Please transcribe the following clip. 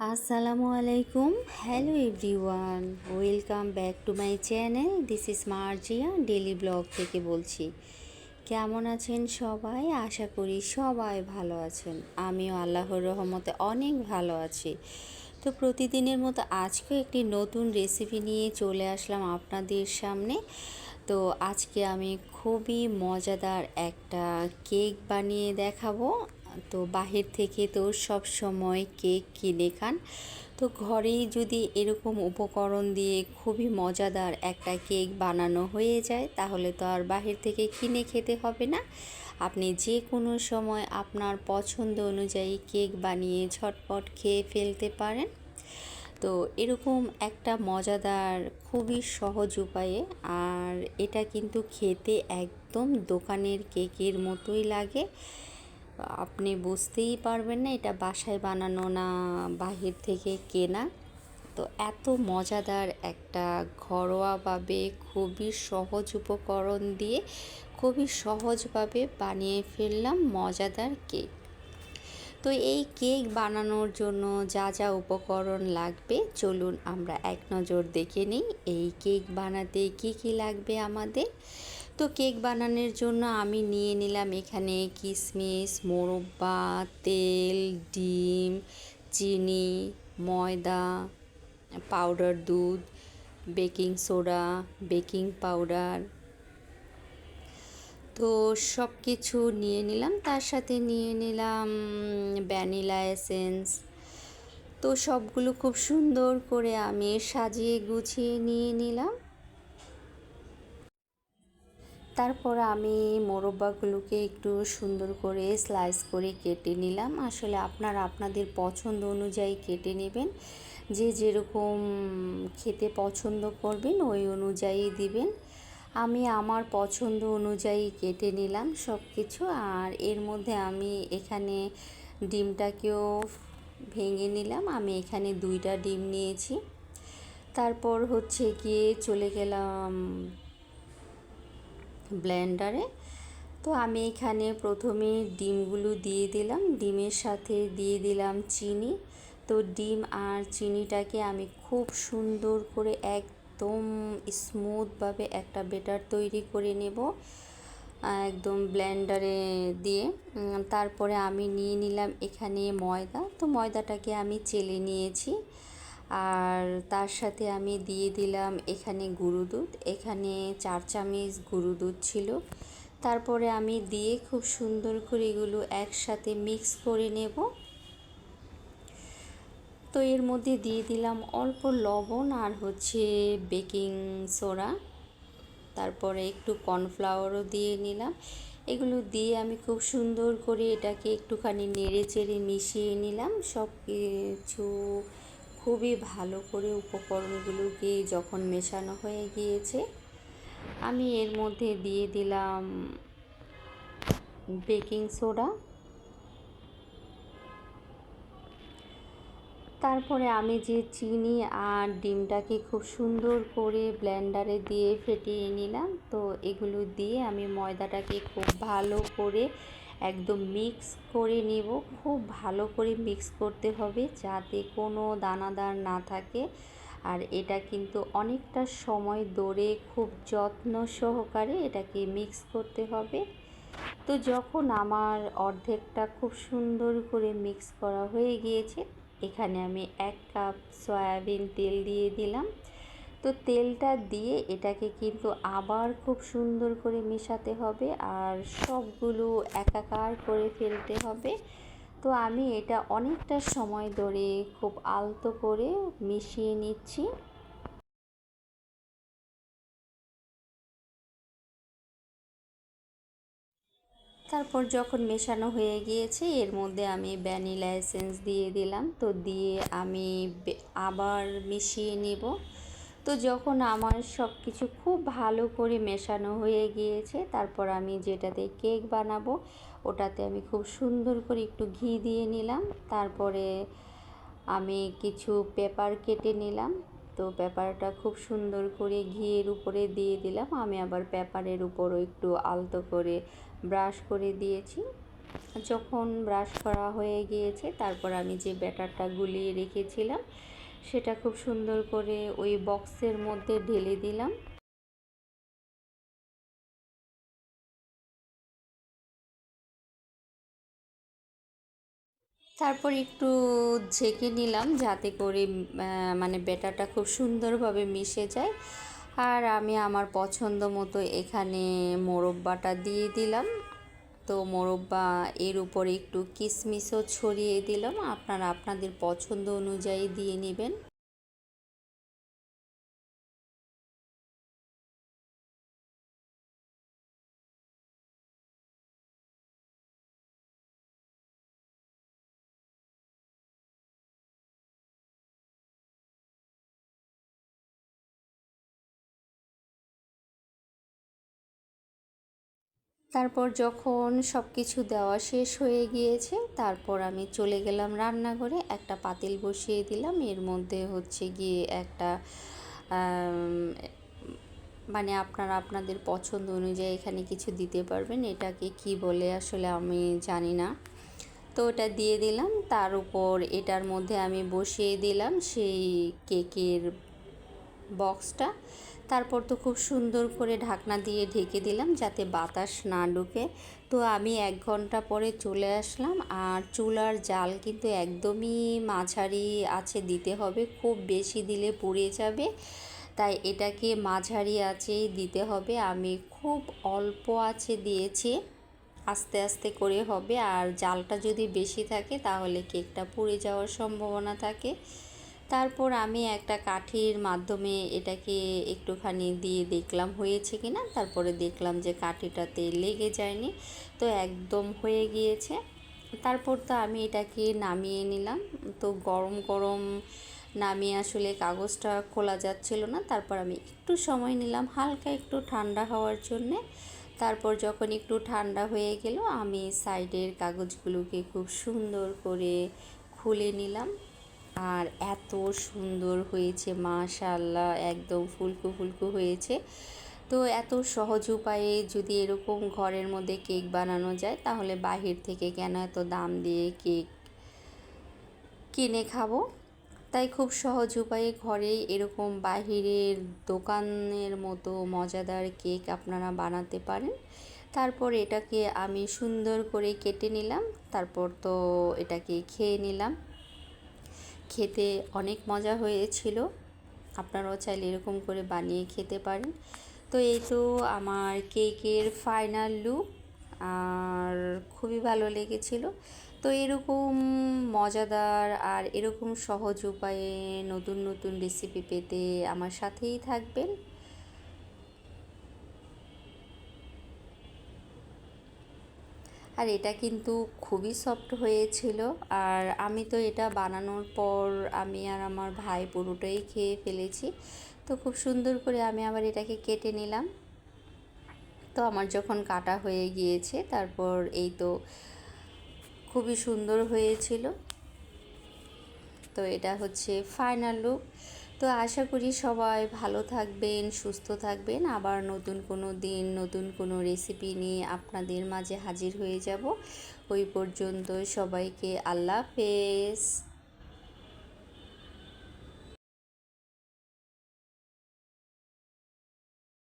আসসালামু আলাইকুম hello everyone welcome back to my channel this is Marzia daily blog থেকে বলছি। কেমন আছেন সবাই? আশা করি সবাই ভালো আছেন। আমিও আল্লাহর রহমতে অনেক ভালো আছি। তো প্রতিদিনের মতো আজকে একটি নতুন রেসিপি নিয়ে চলে আসলাম আপনাদের সামনে। তো আজকে আমি খুবই মজাদার একটা কেক বানিয়ে দেখাবো। তো বাহির থেকে তো সব সময় কেক কিনে খান। তো ঘরেই যদি এরকম উপকরণ দিয়ে খুবই মজাদার একটা কেক বানানো হয়ে যায়, তাহলে তো আর বাহির থেকে কিনে খেতে হবে না। আপনি যে কোনো সময় আপনার পছন্দ অনুযায়ী কেক বানিয়ে ঝটপট খেয়ে ফেলতে পারেন। তো এরকম একটা মজাদার, খুবই সহজ উপায়ে, আর এটা কিন্তু খেতে একদম দোকানের কেকের মতোই লাগে। আপনি বুঝতেই পারবেন না এটা বাসায় বানানো না বাহির থেকে কেনা। তো এত মজাদার একটা ঘরোয়াভাবে খুবই সহজ উপকরণ দিয়ে খুবই সহজভাবে বানিয়ে ফেললাম মজাদার কেক। তো এই কেক বানানোর জন্য যা যা উপকরণ লাগবে চলুন আমরা এক নজর দেখে নিই এই কেক বানাতে কি কি লাগবে আমাদের। তো কেক বানানোর জন্য আমি নিয়ে নিলাম এখানে কিশমিশ মোরব্বা, তেল, ডিম, চিনি, ময়দা, পাউডার দুধ, বেকিং সোডা, বেকিং পাউডার। তো সব কিছু নিয়ে নিলাম। তার সাথে নিয়ে নিলাম ভ্যানিলা এসেন্স। তো সবগুলো খুব সুন্দর করে আমি সাজিয়ে গুছিয়ে নিয়ে নিলাম। তারপর আমি মোরব্বাগুলোকে একটু সুন্দর করে স্লাইস করে কেটে নিলাম। আসলে আপনারা আপনাদের পছন্দ অনুযায়ী কেটে নেবেন। যে যেরকম খেতে পছন্দ করবেন, ওই অনুযায়ী দিবেন। আমি আমার পছন্দ অনুযায়ী কেটে নিলাম সব কিছু আর এর মধ্যে আমি এখানে ডিমটাকেও ভেঙে নিলাম। আমি এখানে দুইটা ডিম নিয়েছি। তারপর হচ্ছে গিয়ে চলে গেলাম ব্লেন্ডারে। তো আমি এখানে প্রথমে ডিমগুলো দিয়ে দিলাম। ডিমের সাথে দিয়ে দিলাম চিনি। তো ডিম আর চিনিটাকে আমি খুব সুন্দর করে একদম স্মুথভাবে একটা বেটার তৈরি করে নেব, একদম ব্লেন্ডারে দিয়ে। তারপরে আমি নিয়ে নিলাম এখানে ময়দা। তো ময়দাটাকে আমি চেলে নিয়েছি। আর তার সাথে আমি দিয়ে দিলাম এখানে গুঁড়ো দুধ। এখানে চার চামচ গুঁড়ো দুধ ছিল। তারপরে আমি দিয়ে খুব সুন্দর করে এগুলো একসাথে মিক্স করে নেব। তো এর মধ্যে দিয়ে দিলাম অল্প লবণ আর হচ্ছে বেকিং সোডা। তারপরে একটু কর্নফ্লাওয়ারও দিয়ে নিলাম। এগুলো দিয়ে আমি খুব সুন্দর করে এটাকে একটুখানি নেড়ে চেড়ে মিশিয়ে নিলাম। সব কিছু খুবই ভালো করে উপকরণগুলোকে যখন মেশানো হয়ে গিয়েছে, আমি এর মধ্যে দিয়ে দিলাম বেকিং সোডা। তারপরে আমি যে চিনি আর ডিমটাকে খুব সুন্দর করে ব্লেন্ডারে দিয়ে ফেটিয়ে নিলাম, তো এগুলো দিয়ে আমি ময়দাটাকে খুব ভালো করে একদম মিক্স করে নিব। খুব ভালো করে মিক্স করতে হবে যাতে কোনো দানাদার না থাকে। আর এটা কিন্তু অনেকটা সময় ধরে খুব যত্ন সহকারে এটাকে মিক্স করতে হবে। তো যখন আমার অর্ধেকটা খুব সুন্দর করে মিক্স করা হয়ে গিয়েছে, এখানে আমি এক কাপ সয়াবিন তেল দিয়ে দিলাম। তো তেলটা দিয়ে এটাকে কিন্তু আবার খুব সুন্দর করে মেশাতে হবে আর সবগুলো একাকার করে ফেলতে হবে। তো আমি এটা অনেকটা সময় ধরে খুব আলতো করে মিশিয়ে নিচ্ছি। তারপর যখন মেশানো হয়ে গিয়েছে, এর মধ্যে আমি ভ্যানিলা এসেন্স দিয়ে দিলাম। তো দিয়ে আমি আবার মিশিয়ে নেব। তো যখন আমার সব কিছু খুব ভালো করে মেশানো হয়ে গিয়েছে, তারপর আমি যেটাতে কেক বানাবো, ওটাতে আমি খুব সুন্দর করে একটু ঘি দিয়ে নিলাম। তারপরে আমি কিছু পেপার কেটে নিলাম। তো পেপারটা খুব সুন্দর করে ঘিয়ের উপরে দিয়ে দিলাম। আমি আবার পেপারের উপরও একটু আলতো করে ব্রাশ করে দিয়েছি। যখন ব্রাশ করা হয়ে গিয়েছে, তারপর আমি যে ব্যাটারটা গুলিয়ে রেখেছিলাম সেটা খুব সুন্দর করে ওই বক্সের মধ্যে ঢেলে দিলাম। তারপর একটু ঝেঁকে নিলাম যাতে করে মানে ব্যাটারটা খুব সুন্দরভাবে মিশে যায়। আর আমি আমার পছন্দ মতো এখানে মোরব্বাটা দিয়ে দিলাম। তো মোরব্বা এর উপরে একটু কিশমিশও ছড়িয়ে দিলাম। আপনারা আপনাদের পছন্দ অনুযায়ী দিয়ে নেবেন। তারপর যখন সব কিছু দেওয়া শেষ হয়ে গিয়েছে, তারপর আমি চলে গেলাম রান্নাঘরে। একটা পাতিল বসিয়ে দিলাম। এর মধ্যে হচ্ছে গিয়ে একটা মানে আপনারা আপনাদের পছন্দ অনুযায়ী এখানে কিছু দিতে পারবেন। এটাকে কি বলে আসলে আমি জানি না। তো ওটা দিয়ে দিলাম। তার উপর এটার মধ্যে আমি বসিয়ে দিলাম সেই কেকের বক্সটা। তারপর তো খুব সুন্দর করে ঢাকনা দিয়ে ঢেকে দিলাম যাতে বাতাস না ঢুকে। তো আমি এক ঘণ্টা পরে চলে আসলাম আর চুলার জাল কিন্তু একদমই মাঝারি আছে, দিতে হবে। খুব বেশি দিলে পুড়ে যাবে, তাই এটাকে মাঝারি আছেই দিতে হবে। আমি খুব অল্প আছে দিয়েছি, আস্তে আস্তে করে হবে। আর জালটা যদি বেশি থাকে তাহলে কেকটা পুড়ে যাওয়ার সম্ভাবনা থাকে। তারপর আমি একটা কাঠির মাধ্যমে এটাকে একটুখানি দিয়ে দেখলাম হয়েছে কি না। তারপরে দেখলাম যে কাঠিটাতে লেগে যায়নি, তো একদম হয়ে গিয়েছে। তারপর তো আমি এটাকে নামিয়ে নিলাম। তো গরম গরম নামিয়ে আসলে কাগজটা খোলা যাচ্ছিল না। তারপর আমি একটু সময় নিলাম হালকা একটু ঠান্ডা হওয়ার জন্যে। তারপর যখন একটু ঠান্ডা হয়ে গেল, আমি সাইডের কাগজগুলোকে খুব সুন্দর করে খুলে নিলাম। আর এত সুন্দর হয়েছে মাশাল্লাহ একদম ফুলকু ফুলকু হয়েছে। তো এত সহজ উপায়ে যদি এরকম ঘরের মধ্যে কেক বানানো যায়, তাহলে বাহির থেকে কেন এত দাম দিয়ে কেক কিনে খাব? তাই খুব সহজ উপায়ে ঘরেই এরকম বাহিরের দোকানের মতো মজাদার কেক আপনারা বানাতে পারেন। তারপর এটাকে আমি সুন্দর করে কেটে নিলাম, তারপর তো এটাকে খেয়ে নিলাম। খেতে অনেক মজা হয়েছিল। আপনারাও চাইলে এরকম করে বানিয়ে খেতে পারেন। তো এই তো আমার কেকের ফাইনাল লুক আর খুবই ভালো লেগেছিল। তো এরকম মজাদার আর এরকম সহজ উপায়ে নতুন নতুন রেসিপি পেতে আমার সাথেই থাকবেন। আর এটা কিন্তু খুবই সফট হয়েছিল। আর আমি তো এটা বানানোর পর আমি আর আমার ভাই পুরোটাই খেয়ে ফেলেছি। তো খুব সুন্দর করে আমি আবার এটাকে কেটে নিলাম। তো আমার যখন কাটা হয়ে গিয়েছে, তারপর এই তো খুবই সুন্দর হয়েছিল। তো এটা হচ্ছে ফাইনাল লুক তো আশা করি সবাই ভালো থাকবেন, সুস্থ থাকবেন। আবার নতুন কোনো দিন, নতুন কোনো রেসিপি নিয়ে আপনাদের মাঝে হাজির হয়ে যাব। ওই পর্যন্ত সবাইকে আল্লাহ হাফেজ।